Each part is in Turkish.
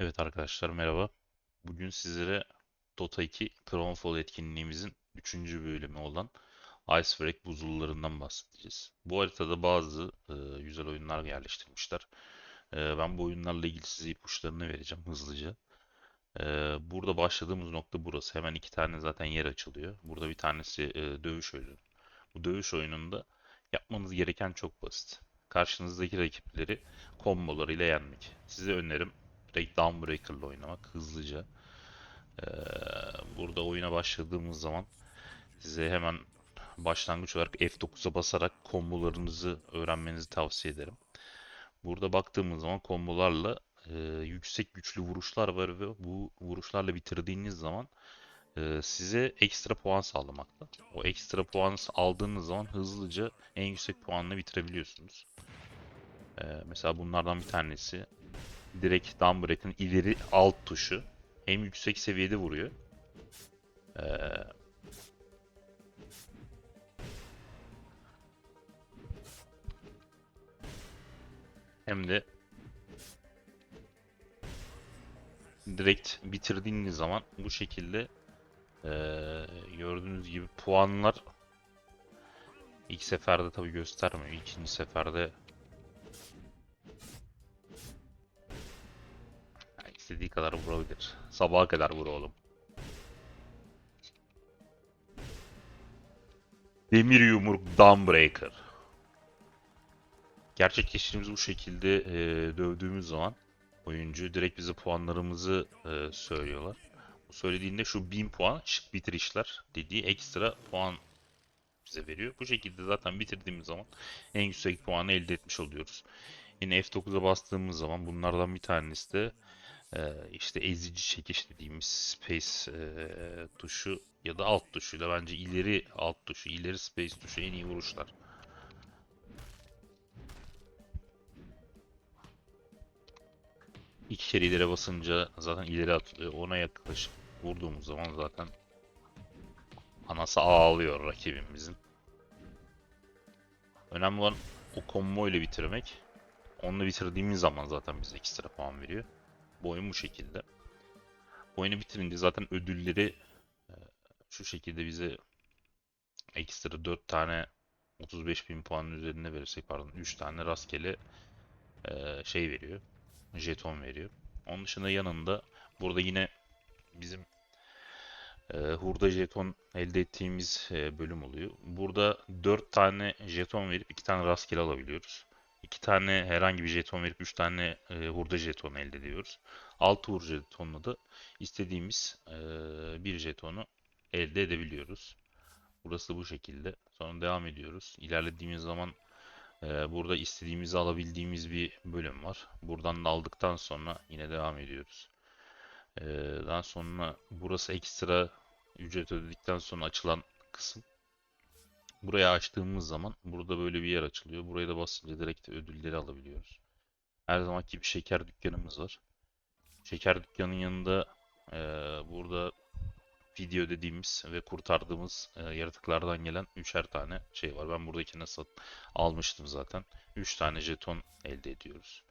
Evet arkadaşlar merhaba. Bugün sizlere Dota 2 Crownfall etkinliğimizin 3. bölümü olan Icebreak buzullarından bahsedeceğiz. Bu haritada bazı e, güzel oyunlar yerleştirmişler. E, ben bu oyunlarla ilgili size ipuçlarını vereceğim hızlıca. E, burada başladığımız nokta burası. Hemen iki tane zaten yer açılıyor. Burada bir tanesi e, dövüş oyunu. Bu dövüş oyununda yapmanız gereken çok basit. Karşınızdaki rakipleri kombolarıyla yenmek. Size önerim direkt Dawnbreaker'la oynamak hızlıca. Ee, burada oyuna başladığımız zaman size hemen başlangıç olarak F9'a basarak kombolarınızı öğrenmenizi tavsiye ederim. Burada baktığımız zaman kombolarla e, yüksek güçlü vuruşlar var ve bu vuruşlarla bitirdiğiniz zaman e, size ekstra puan sağlamakta. O ekstra puanı aldığınız zaman hızlıca en yüksek puanla bitirebiliyorsunuz. E, mesela bunlardan bir tanesi direkt Dawnbreaker'ın ileri alt tuşu. Hem yüksek seviyede vuruyor. Ee, hem de direkt bitirdiğiniz zaman bu şekilde ee, gördüğünüz gibi puanlar ilk seferde tabi göstermiyor. İkinci seferde istediği kadar vurabilir. Sabaha kadar vur oğlum. Demir yumruk Dawnbreaker. Gerçekleştirdiğimiz bu şekilde e, dövdüğümüz zaman oyuncu direkt bize puanlarımızı e, söylüyorlar. Bu söylediğinde şu 1000 puan şık bitirişler dediği ekstra puan bize veriyor. Bu şekilde zaten bitirdiğimiz zaman en yüksek puanı elde etmiş oluyoruz. Yine F9'a bastığımız zaman bunlardan bir tanesi de işte ezici çekiş dediğimiz space e, tuşu ya da alt tuşuyla bence ileri alt tuşu, ileri space tuşu en iyi vuruşlar. İki kere ileri basınca zaten ileri atılıyor. Ona yaklaşıp vurduğumuz zaman zaten anası ağlıyor rakibimizin. Önemli olan o combo ile bitirmek. Onunla bitirdiğimiz zaman zaten bize ekstra puan veriyor. Bu oyun bu şekilde. Bu oyunu bitirince zaten ödülleri e, şu şekilde bize ekstra 4 tane 35 bin puanın üzerine verirsek pardon 3 tane rastgele e, şey veriyor. Jeton veriyor. Onun dışında yanında burada yine bizim e, hurda jeton elde ettiğimiz bölüm oluyor. Burada 4 tane jeton verip 2 tane rastgele alabiliyoruz. 2 tane herhangi bir jeton verip 3 tane e, hurda jeton elde ediyoruz. 6 hurda jetonla da istediğimiz e, bir jetonu elde edebiliyoruz. Burası bu şekilde. Sonra devam ediyoruz. İlerlediğimiz zaman e, burada istediğimizi alabildiğimiz bir bölüm var. Buradan da aldıktan sonra yine devam ediyoruz. E, daha sonra burası ekstra ücret ödedikten sonra açılan kısım. Buraya açtığımız zaman burada böyle bir yer açılıyor. Buraya da basınca direkt ödülleri alabiliyoruz. Her zamanki bir şeker dükkanımız var. Şeker dükkanının yanında e, burada video dediğimiz ve kurtardığımız e, yaratıklardan gelen üçer tane şey var. Ben buradakini sat almıştım zaten. 3 tane jeton elde ediyoruz.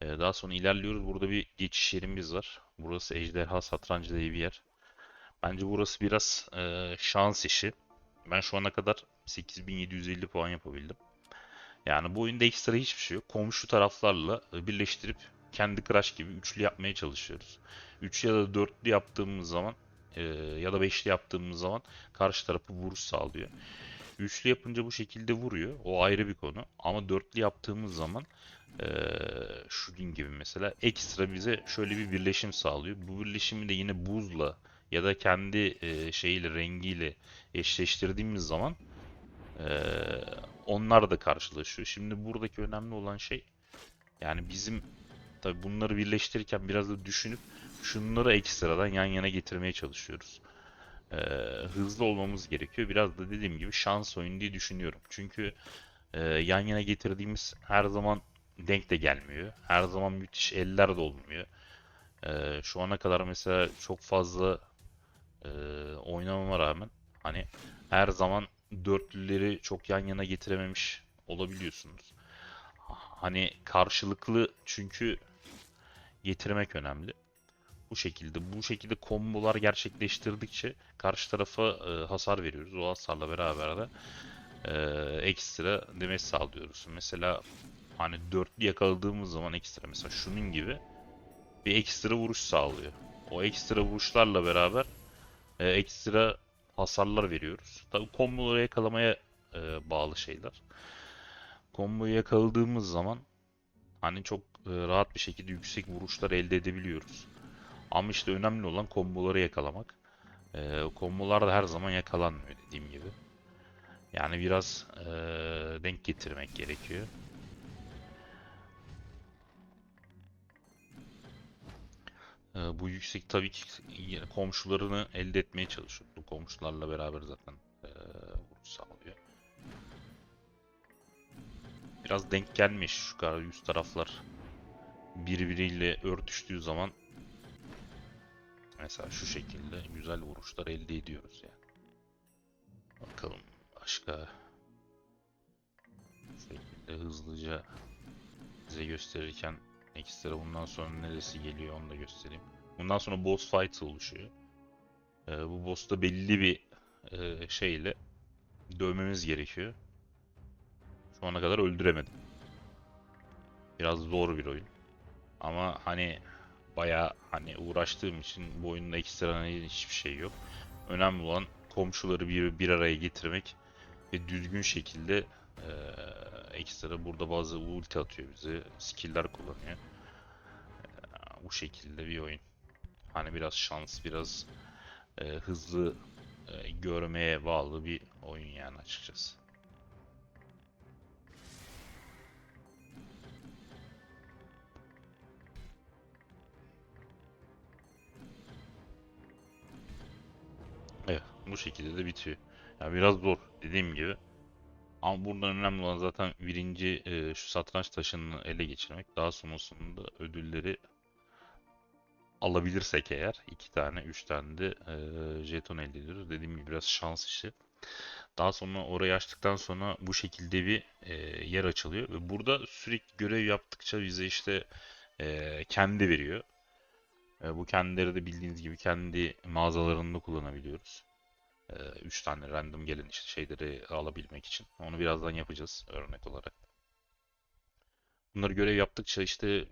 E, daha sonra ilerliyoruz. Burada bir geçiş yerimiz var. Burası Ejderha Satrancı diye bir yer. Bence burası biraz e, şans işi. Ben şu ana kadar 8750 puan yapabildim. Yani bu oyunda ekstra hiçbir şey yok. Komşu taraflarla birleştirip kendi Crash gibi üçlü yapmaya çalışıyoruz. 3 ya da dörtlü yaptığımız zaman e, ya da beşli yaptığımız zaman karşı tarafı vuruş sağlıyor. Üçlü yapınca bu şekilde vuruyor. O ayrı bir konu. Ama dörtlü yaptığımız zaman e, gün gibi mesela ekstra bize şöyle bir birleşim sağlıyor. Bu birleşimi de yine buzla ya da kendi e, şeyiyle rengiyle eşleştirdiğimiz zaman e, onlar da karşılaşıyor. Şimdi buradaki önemli olan şey yani bizim tabi bunları birleştirirken biraz da düşünüp şunları ekstradan yan yana getirmeye çalışıyoruz. E, hızlı olmamız gerekiyor. Biraz da dediğim gibi şans oyunu diye düşünüyorum. Çünkü e, yan yana getirdiğimiz her zaman denk de gelmiyor. Her zaman müthiş eller de olmuyor. E, şu ana kadar mesela çok fazla e, oynamama rağmen hani her zaman dörtlüleri çok yan yana getirememiş olabiliyorsunuz. Hani karşılıklı çünkü getirmek önemli. Bu şekilde bu şekilde kombolar gerçekleştirdikçe karşı tarafa e, hasar veriyoruz. O hasarla beraber de e, ekstra demeç sağlıyoruz. Mesela hani dörtlü yakaladığımız zaman ekstra mesela şunun gibi bir ekstra vuruş sağlıyor. O ekstra vuruşlarla beraber e, ekstra hasarlar veriyoruz. Tabii komboları yakalamaya e, bağlı şeyler. Komboyu yakaladığımız zaman hani çok e, rahat bir şekilde yüksek vuruşlar elde edebiliyoruz. Ama işte önemli olan komboları yakalamak. E, kombolar da her zaman yakalanmıyor dediğim gibi. Yani biraz e, denk getirmek gerekiyor. E, bu yüksek tabii ki komşularını elde etmeye çalışıyor. Bu komşularla beraber zaten e, vuruş sağlıyor. Biraz denk gelmiş şu kadar yüz taraflar birbiriyle örtüştüğü zaman mesela şu şekilde güzel vuruşlar elde ediyoruz yani. Bakalım başka şekilde hızlıca size gösterirken ekstra bundan sonra neresi geliyor onu da göstereyim. Bundan sonra boss fight oluşuyor. Ee, bu boss'ta belli bir e, şeyle dövmemiz gerekiyor. Şu ana kadar öldüremedim. Biraz zor bir oyun. Ama hani baya hani uğraştığım için bu oyunda ekstra hani hiçbir şey yok. Önemli olan komşuları bir, bir araya getirmek ve düzgün şekilde eee, ekstra burada bazı ulti atıyor bize. Skill'ler kullanıyor. Eee, bu şekilde bir oyun. Hani biraz şans, biraz eee, hızlı eee, görmeye bağlı bir oyun yani açıkçası. Evet, bu şekilde de bitiyor. Ya biraz zor dediğim gibi. Ama buradan önemli olan zaten birinci e, şu satranç taşını ele geçirmek. Daha sonrasında ödülleri alabilirsek eğer iki tane, üç tane de e, jeton elde ediyoruz. Dediğim gibi biraz şans işi. Daha sonra orayı açtıktan sonra bu şekilde bir e, yer açılıyor ve burada sürekli görev yaptıkça bize işte e, kendi veriyor. E, bu kendileri de bildiğiniz gibi kendi mağazalarında kullanabiliyoruz. 3 tane random gelen işte şeyleri alabilmek için. Onu birazdan yapacağız örnek olarak. Bunları görev yaptıkça işte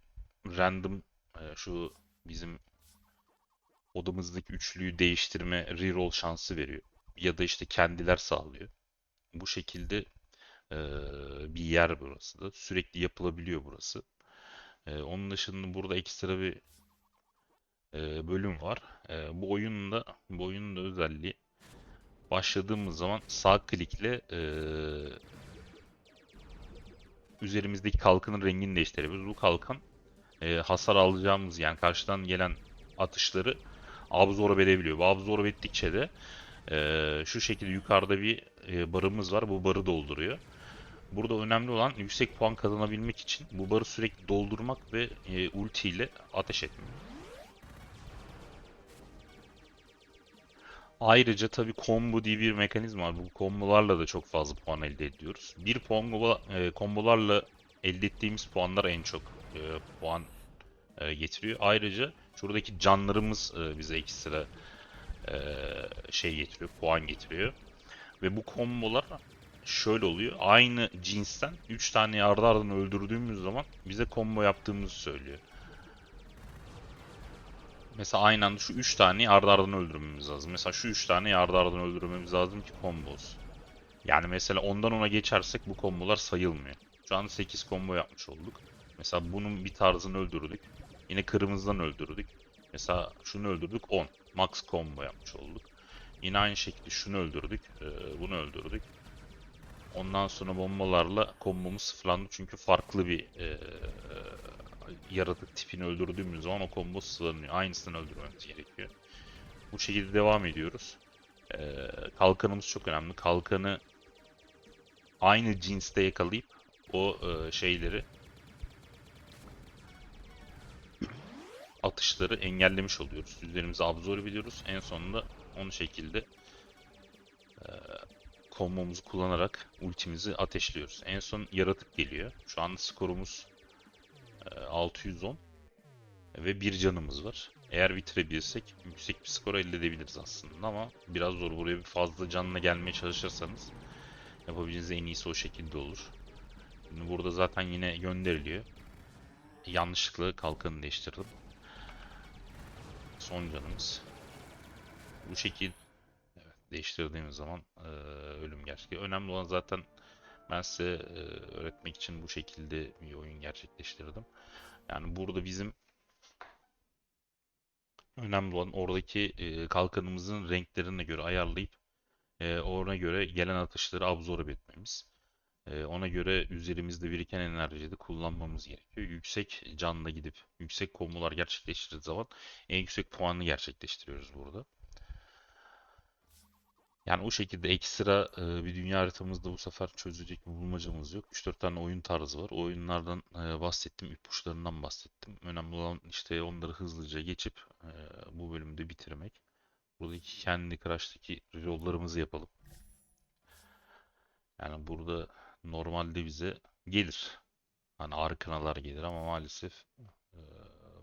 random e, şu bizim odamızdaki üçlüyü değiştirme reroll şansı veriyor. Ya da işte kendiler sağlıyor. Bu şekilde e, bir yer burası da. Sürekli yapılabiliyor burası. E, onun dışında burada ekstra bir bölüm var. Bu oyunda bu oyunun da özelliği başladığımız zaman sağ klikle e, üzerimizdeki kalkanın rengini değiştirebiliyoruz. Bu kalkan e, hasar alacağımız yani karşıdan gelen atışları absorbe edebiliyor. Bu absorbe ettikçe de e, şu şekilde yukarıda bir e, barımız var. Bu barı dolduruyor. Burada önemli olan yüksek puan kazanabilmek için bu barı sürekli doldurmak ve e, ulti ile ateş etmek. Ayrıca tabii combo diye bir mekanizma var. Bu kombolarla da çok fazla puan elde ediyoruz. Bir combo, e, kombolarla elde ettiğimiz puanlar en çok e, puan e, getiriyor. Ayrıca şuradaki canlarımız e, bize ekstra e, şey getiriyor, puan getiriyor. Ve bu kombolar şöyle oluyor. Aynı cinsten 3 tane ardı ardına öldürdüğümüz zaman bize combo yaptığımızı söylüyor. Mesela aynı anda şu 3 taneyi ardı ardına öldürmemiz lazım. Mesela şu 3 taneyi ardı ardına öldürmemiz lazım ki combo olsun. Yani mesela ondan ona geçersek bu kombolar sayılmıyor. Şu an 8 combo yapmış olduk. Mesela bunun bir tarzını öldürdük. Yine kırmızıdan öldürdük. Mesela şunu öldürdük 10. Max combo yapmış olduk. Yine aynı şekilde şunu öldürdük. e, Bunu öldürdük. Ondan sonra bombalarla kombomuz sıfırlandı. Çünkü farklı bir e, yaratık tipini öldürdüğümüz zaman o combo sıfırlanıyor. Aynısını öldürmemiz gerekiyor. Bu şekilde devam ediyoruz. E, kalkanımız çok önemli. Kalkanı aynı cinste yakalayıp o e, şeyleri atışları engellemiş oluyoruz. Üzerimize absorbe ediyoruz. En sonunda onu şekilde e, kombomuzu kullanarak ultimizi ateşliyoruz. En son yaratık geliyor. Şu anda skorumuz 610. Ve bir canımız var. Eğer bitirebilirsek yüksek bir skor elde edebiliriz aslında ama biraz zor. Buraya bir fazla canla gelmeye çalışırsanız yapabileceğiniz en iyisi o şekilde olur. Şimdi burada zaten yine gönderiliyor. Yanlışlıkla kalkanı değiştirdim. Son canımız. Bu şekil evet, değiştirdiğimiz zaman eee, ölüm gerçekleşiyor. Önemli olan zaten ben size eee, öğretmek için bu şekilde bir oyun gerçekleştirdim. Yani burada bizim önemli olan oradaki eee, kalkanımızın renklerine göre ayarlayıp eee, ona göre gelen atışları absorbe etmemiz. Eee, ona göre üzerimizde biriken enerjiyi de kullanmamız gerekiyor. Yüksek canla gidip yüksek kombolar gerçekleştirdiği zaman en yüksek puanını gerçekleştiriyoruz burada. Yani o şekilde ekstra e, bir dünya haritamızda bu sefer çözecek bir bulmacamız yok. 3-4 tane oyun tarzı var. O oyunlardan e, bahsettim, ipuçlarından bahsettim. Önemli olan işte onları hızlıca geçip e, bu bölümde bitirmek. Buradaki kendi Crush'taki yollarımızı yapalım. Yani burada normalde bize gelir. Hani arkanalar gelir ama maalesef e,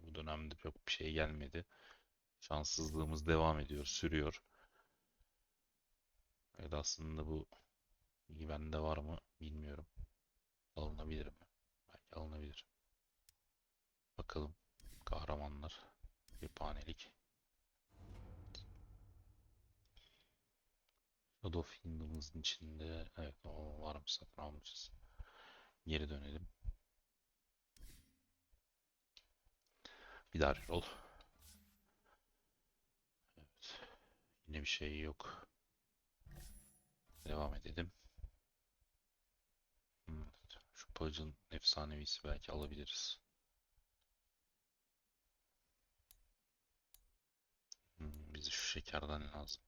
bu dönemde çok bir şey gelmedi. Şanssızlığımız devam ediyor, sürüyor. Evet aslında bu bilgi bende var mı bilmiyorum. Alınabilir mi? Belki alınabilir. Bakalım. Kahramanlar. Cephanelik. Shadow Kingdom'ımızın içinde evet o varmış satın almışız. Geri dönelim. Bir daha roll. Evet. Yine bir şey yok. Devam edelim. Evet. Şu Pudge'ın efsanevisi belki alabiliriz. Hmm, bize şu şekerden lazım.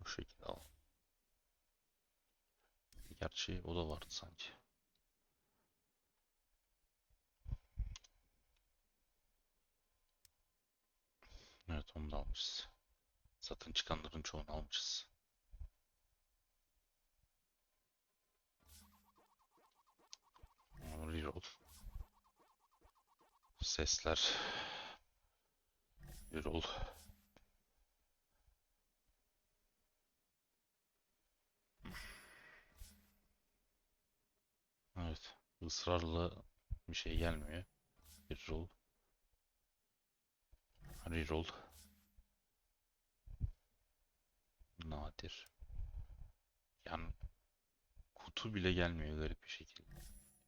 Bu şekilde al. Gerçi o da vardı sanki. Evet onu da almışız. Satın çıkanların çoğunu almışız. Reroll. Sesler. Reroll. Evet. ısrarla bir şey gelmiyor. Reroll. Reroll. Nadir. Yani kutu bile gelmiyor garip bir şekilde.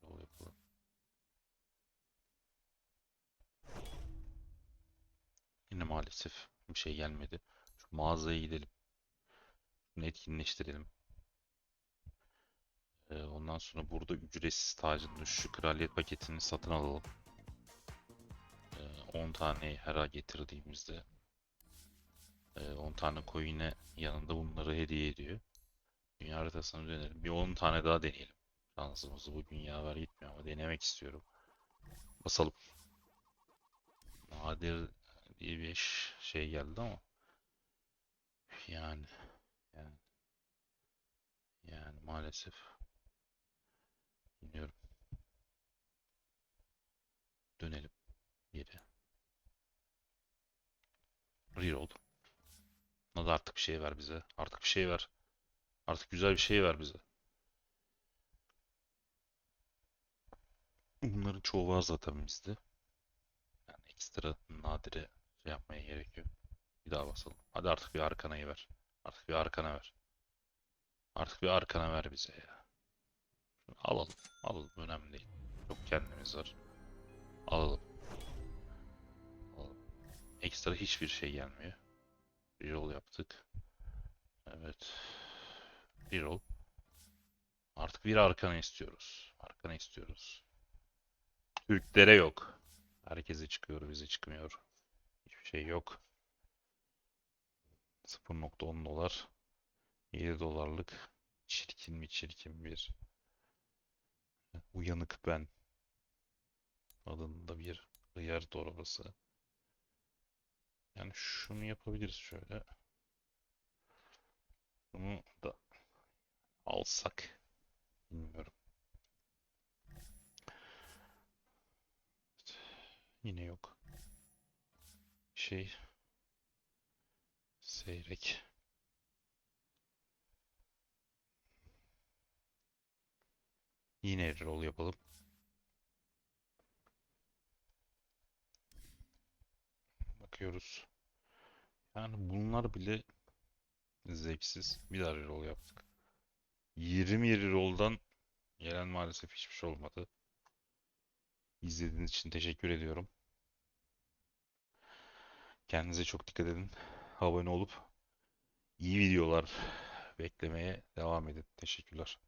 Yol yapalım. Yine maalesef bir şey gelmedi. Şu mağazaya gidelim. Şunu etkinleştirelim. Ee, ondan sonra burada ücretsiz tacın şu kraliyet paketini satın alalım. Ee, 10 tane her ay getirdiğimizde ee, 10 tane coin'e yanında bunları hediye ediyor. Dünya haritasına dönelim. Bir 10 tane daha deneyelim. Şansımızı bugün yaver gitmiyor ama denemek istiyorum. Basalım. Nadir diye bir şey geldi ama yani yani yani maalesef bilmiyorum. Dönelim geri. Reroll. Hadi artık bir şey ver bize. Artık bir şey ver. Artık güzel bir şey ver bize. Bunların çoğu var zaten bizde. Yani ekstra nadire şey yapmaya gerek yok. Bir daha basalım. Hadi artık bir arkanayı ver. Artık bir arkana ver. Artık bir arkana ver bize ya. Şunu alalım. Alalım. Önemli değil. Çok kendimiz var. Alalım. Alalım. Ekstra hiçbir şey gelmiyor. Reroll yaptık. Evet. Reroll. Artık bir arkana istiyoruz. Arkana istiyoruz. Türklere yok. Herkese çıkıyor, bize çıkmıyor. Hiçbir şey yok. 0.10 dolar. 7 dolarlık. Çirkin mi çirkin bir. Uyanık ben. Adında bir hıyar torbası. Yani şunu yapabiliriz şöyle. Bunu da alsak. Bilmiyorum. Yine yok. Şey. Seyrek. Yine roll yapalım. Bakıyoruz. Yani bunlar bile zevksiz. Bir daha reroll yaptık. 20 roll'dan gelen maalesef hiçbir şey olmadı. İzlediğiniz için teşekkür ediyorum. Kendinize çok dikkat edin. Abone olup iyi videolar beklemeye devam edin. Teşekkürler.